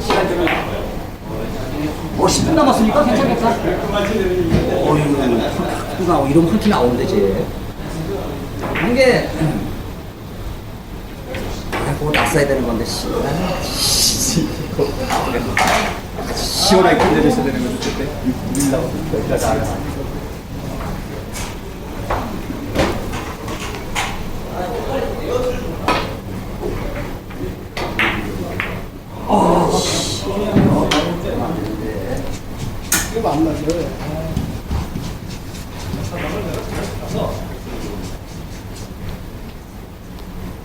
시간 좀. 어, 10분 남았으니까 괜찮겠다. 어, 이거 나오고 이런 펀치 나오면 되지. 한게 아이고 났어야 되는 건데 씨. 아, 시원하게 끝내줘야 되는 건데 나가.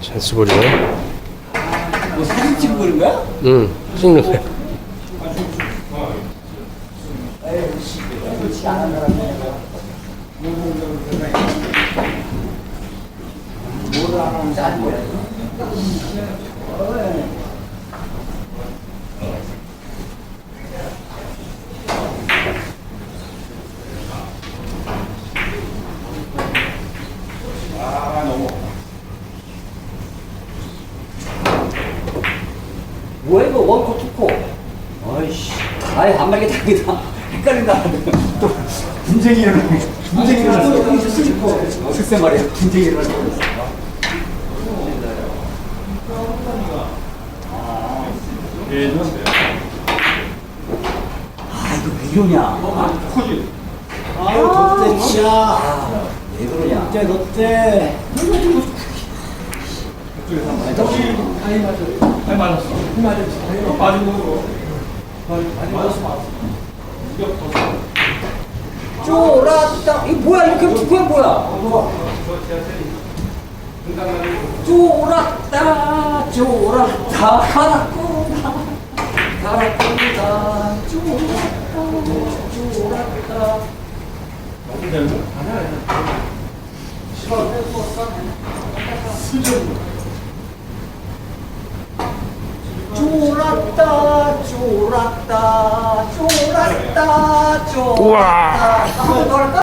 찬스볼이네. 뭐 사진 찍고 그런 거야? 응, 찍는 거야. 뭐 야 이거 원코 투코. 아이씨. 아이 한 마리 다니다. 헷갈린다. 또 분쟁이 일어나고 분쟁이 일어나고 글쎄 말이야. 분쟁이 일어나고 아 이거 왜 이러냐? 아, 아유 롯데 치야 아, 왜 그러냐? 롯데 롯데 쫄았다. 이 뭐야? 이렇게 그게 뭐야? 쫄았다, 쫄았다, 가라꾸다, 가라꾸다, 쫄았다, 쫄았다. 쫄았다, 쫄았다, 쫄았다, 쫄았다. 우와. 한번더 할까?